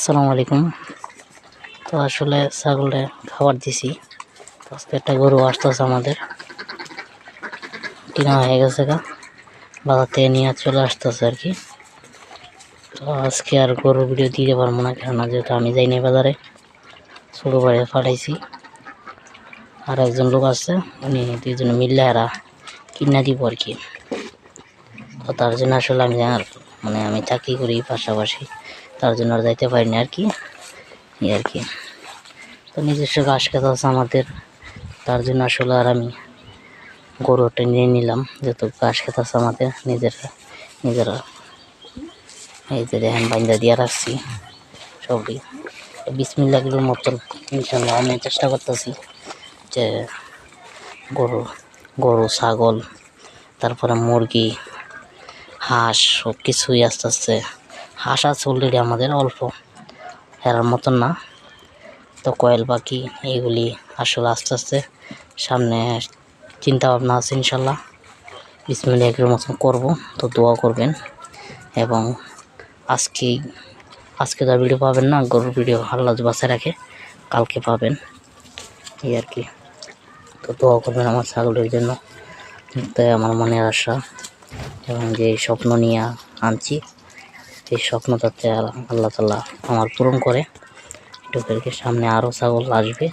আসসালামু আলাইকুম। তো আসলে ছাগলে খাবার দিছি। তো আজকে একটা গরু আসতেছে আমাদের। কিনা হয়ে গেছে গা। বাজার থেকে নিয়ে চলে আসতেছে আর কি। তো আজকে আর গরুর ভিডিও দিতে পারব না, কেননা যেহেতু আমি যাইনি বাজারে, ছোটো বাড়ি পাঠাইছি। আর একজন লোক আছে, উনি দুইজনে মিললে এরা কিনা দিব আর কি। তো তার জন্য আসলে আমি আর মানে আমি চাকরি করি পাশাপাশি। তার জন্য আর যাইতে পারিনি আর কি। আর কি। তো নিজস্ব ঘাস খেতে আছে আমাদের। তার জন্য আসলে আর আমি গরুটা নিয়ে নিলাম, যেহেতু ঘাস খেতে আছে আমাদের, নিজেরা নিজেরা, এই যে দেখেন বাইন্দা দিয়ে রাখছি। সবই। বিসমিল্লাগুলোর মতন, ইনশাল্লাহ আমি চেষ্টা করতেছি যে গরু গরু, ছাগল, তারপরে মুরগি হাঁস সব কিছুই আস্তে আস্তে। হাঁস আছে অলরেডি আমাদের, অল্প। হেরার মতন না। তো কয়েল পাখি এইগুলি আসলে আস্তে আস্তে সামনে চিন্তা ভাবনা আছে ইনশাল্লাহ। বিসমিল্লা এগুলোর মতন করব, তো দোয়া করবেন। এবং আজকে আজকে তো ভিডিও পাবেন না, গরুর ভিডিও আল্লাহ বাসায় রাখে, কালকে পাবেন। এই আর কি। তো দোয়া করবেন আমার ছাগলের জন্য। তাই আমার মনের আশা। এবং যে স্বপ্ন নিয়ে আনছি, সেই স্বপ্নটাতে আল্লাহ তালা আমার পূরণ করে। এটুকুকে সামনে আরও ছাগল আসবে।